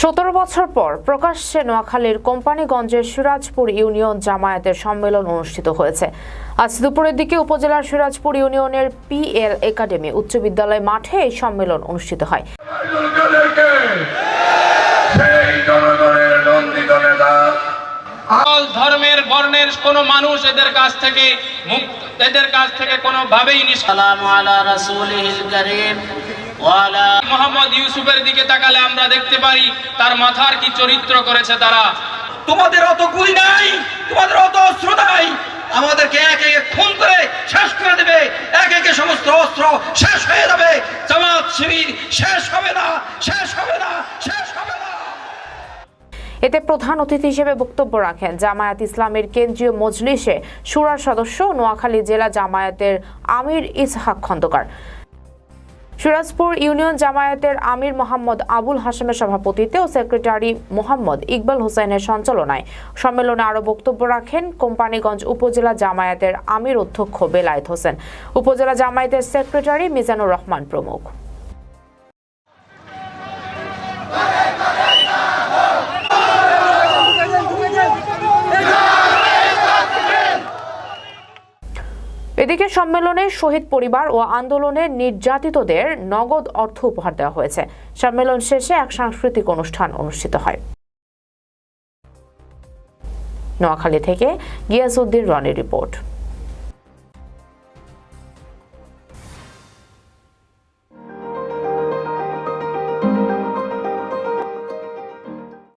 সতেরো বছর পর প্রকাশ্যে নোয়াখালীর কোম্পানিগঞ্জের সিরাজপুর ইউনিয়ন জামায়াতের সম্মেলন অনুষ্ঠিত হয়েছে। আজ দুপুরের দিকে উপজেলার সিরাজপুর ইউনিয়নের পিএল একাডেমি উচ্চ বিদ্যালয় মাঠে এই সম্মেলন অনুষ্ঠিত হয়। ধর্মের বর্ণের কোনো মানুষ এদের কাছ থেকে মুক্ত এদের কাছ থেকে কোনোভাবেই আলা ইউসুফের দিকে তাকালে আমরা দেখতে পারি তার মাথার কি চরিত্র করেছে তারা। তোমাদের অত গুলি নাই তোমাদের অত অস্ত্র নাই। আমাদেরকে এক একে খুন করে শেষ করে দেবে এক একে সমস্ত অস্ত্র শেষ হয়ে যাবে। জামাত শিবির শেষ হবে না শেষ হবে না শেষ হবে না। এতে প্রধান অতিথি হিসেবে বক্তব্য রাখেন জামায়াত ইসলামের কেন্দ্রীয় মজলিসে সুরার সদস্য নোয়াখালী জেলা জামায়াতের আমির ইসহাক খন্দকার। সিরাজপুর ইউনিয়ন জামায়াতের আমির মোহাম্মদ আবুল হাসেমের সভাপতিত্বে ও সেক্রেটারি মোহাম্মদ ইকবাল হোসেনের সঞ্চালনায় সম্মেলনে আরও বক্তব্য রাখেন কোম্পানিগঞ্জ উপজেলা জামায়াতের আমির অধ্যক্ষ বেলায়েত হোসেন। উপজেলা জামায়াতের সেক্রেটারি মিজানুর রহমান প্রমুখ। এদিকে সম্মেলনে শহীদ পরিবার ও আন্দোলনে নির্যাতিতদের নগদ অর্থ উপহার দেওয়া হয়েছে। সম্মেলন শেষে এক সাংস্কৃতিক অনুষ্ঠান অনুষ্ঠিত হয়। নোয়াখালী থেকে গিয়াসউদ্দিন রনির রিপোর্ট।